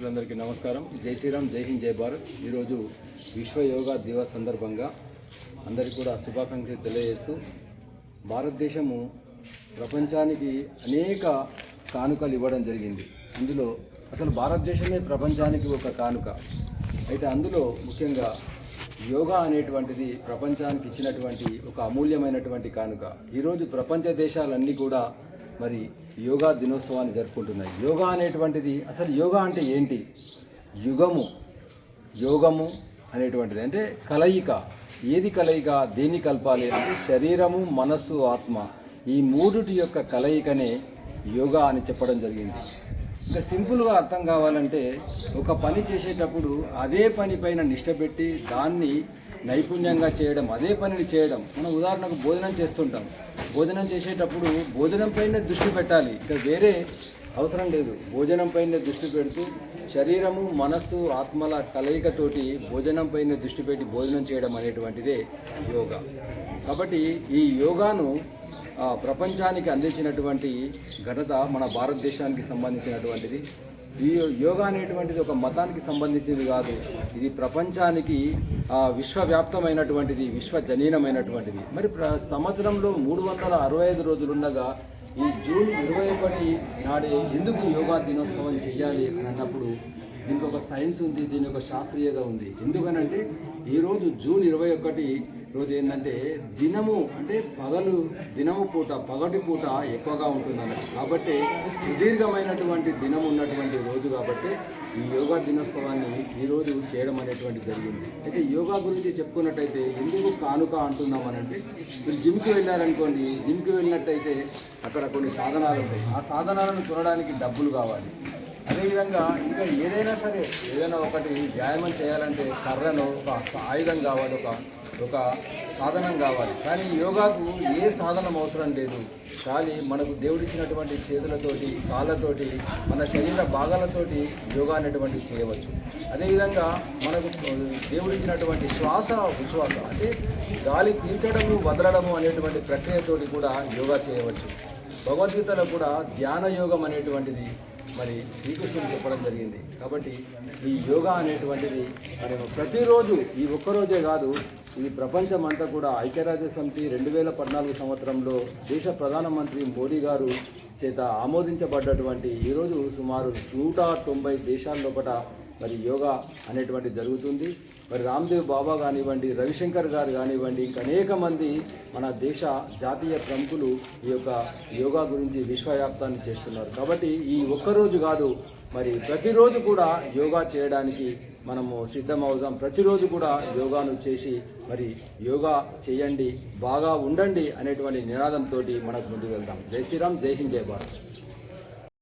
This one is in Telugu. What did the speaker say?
మిత్రులందరికీ నమస్కారం. జై శ్రీరామ్ జై హింద్ జై భారత్. ఈరోజు విశ్వ యోగా దివస్ సందర్భంగా అందరికీ కూడా శుభాకాంక్షలు తెలియజేస్తూ భారతదేశము ప్రపంచానికి అనేక కానుకలు ఇవ్వడం జరిగింది. అందులో అసలు భారతదేశమే ప్రపంచానికి ఒక కానుక. అయితే అందులో ముఖ్యంగా యోగా అనేటువంటిది ప్రపంచానికి ఇచ్చినటువంటి ఒక అమూల్యమైనటువంటి కానుక. ఈరోజు ప్రపంచ దేశాలన్నీ కూడా మరి యోగా దినోత్సవాన్ని జరుపుకుంటున్నాయి. యోగా అనేటువంటిది అసలు యోగా అంటే ఏంటి? యుగము. యోగము అనేటువంటిది. అంటే కలయిక. ఏది కలయిక? దేన్ని కలపాలి? అంటే శరీరము మనస్సు ఆత్మ. ఈ మూడుటి యొక్క కలయికనే యోగా అని చెప్పడం జరిగింది. ఇంకా సింపుల్గా అర్థం కావాలంటే ఒక పని చేసేటప్పుడు అదే పని పైన నిష్ట పెట్టి దాన్ని నైపుణ్యంగా చేయడం అదే పనిని చేయడం. మనం ఉదాహరణకు భోజనం చేస్తుంటాం. భోజనం చేసేటప్పుడు భోజనం పైన దృష్టి పెట్టాలి. ఇక వేరే అవసరం లేదు. భోజనం పైన దృష్టి పెడుతూ శరీరము మనస్సు ఆత్మల కలయికతోటి భోజనం పైన దృష్టి పెట్టి భోజనం చేయడం అనేటువంటిదే యోగా. కాబట్టి ఈ యోగాను ప్రపంచానికి అందించినటువంటి ఘనత మన భారతదేశానికి సంబంధించినటువంటిది. ఈ యోగా అనేటువంటిది ఒక మతానికి సంబంధించింది కాదు. ఇది ప్రపంచానికి విశ్వవ్యాప్తమైనటువంటిది విశ్వజనీనమైనటువంటిది. మరి ప్ర సంవత్సరంలో మూడు వందల అరవై ఐదు రోజులుండగా ఈ జూన్ ఇరవై ఒకటి నాడే ఎందుకు యోగా దినోత్సవం చేయాలి అని అన్నప్పుడు దీనికి ఒక సైన్స్ ఉంది దీని ఒక శాస్త్రీయత ఉంది. ఎందుకనంటే ఈరోజు జూన్ ఇరవై ఒకటి రోజు ఏంటంటే దినము అంటే పగలు దినము పూట పగటి పూట ఎక్కువగా ఉంటుందన్న కాబట్టి సుదీర్ఘమైనటువంటి దినం ఉన్నటువంటి రోజు కాబట్టి ఈ యోగా దినోత్సవాన్ని ఈరోజు చేయడం అనేటువంటి జరిగింది. అయితే యోగా గురించి చెప్పుకున్నట్టయితే ఎందుకు కానుక అంటున్నాం మీరు జిమ్కి వెళ్ళారనుకోండి జిమ్కి వెళ్ళినట్టయితే అక్కడ కొన్ని సాధనాలు ఉంటాయి ఆ సాధనాలను కొనడానికి డబ్బులు కావాలి. అదేవిధంగా ఇంకా ఏదైనా సరే ఏదైనా ఒకటి వ్యాయామం చేయాలంటే కర్రను ఒక ఆయుధం కావాలి ఒక ఒక సాధనం కావాలి. కానీ యోగాకు ఏ సాధనం అవసరం లేదు. కానీ మనకు దేవుడిచ్చినటువంటి చేతులతోటి కాళ్ళతోటి మన శరీర భాగాలతోటి యోగా అనేటువంటిది చేయవచ్చు. అదేవిధంగా మనకు దేవుడిచ్చినటువంటి శ్వాస విశ్వాస అంటే గాలి పీల్చడము వదలడము అనేటువంటి ప్రక్రియతోటి కూడా యోగా చేయవచ్చు. భగవద్గీతలో కూడా ధ్యాన యోగం అనేటువంటిది మరి శ్రీకృష్ణుడు చెప్పడం జరిగింది. కాబట్టి ఈ యోగా అనేటువంటిది మరి ప్రతిరోజు ఈ ఒక్కరోజే కాదు ఇది ప్రపంచం అంతా కూడా ఐక్యరాజ్య సమితి రెండు వేల పద్నాలుగు సంవత్సరంలో దేశ ప్రధానమంత్రి మోడీ గారు చేత ఆమోదించబడ్డటువంటి ఈరోజు సుమారు నూట తొంభై దేశాల లోపల మరి యోగా అనేటువంటి జరుగుతుంది. మరి రామ్దేవ్ బాబా కానివ్వండి రవిశంకర్ గారు కానివ్వండి ఇంకా అనేక మంది మన దేశ జాతీయ ప్రముఖులు ఈ యొక్క యోగా గురించి విశ్వవ్యాప్తాన్ని చేస్తున్నారు. కాబట్టి ఈ ఒక్కరోజు కాదు మరి ప్రతిరోజు కూడా యోగా చేయడానికి మనము సిద్ధమవుదాం. ప్రతిరోజు కూడా యోగాను చేసి మరి యోగా చేయండి బాగా ఉండండి అనేటువంటి నినాదంతో మనకు ముందుకు వెళ్దాం. జై శ్రీరామ్ జై హింద్ జై భారత్.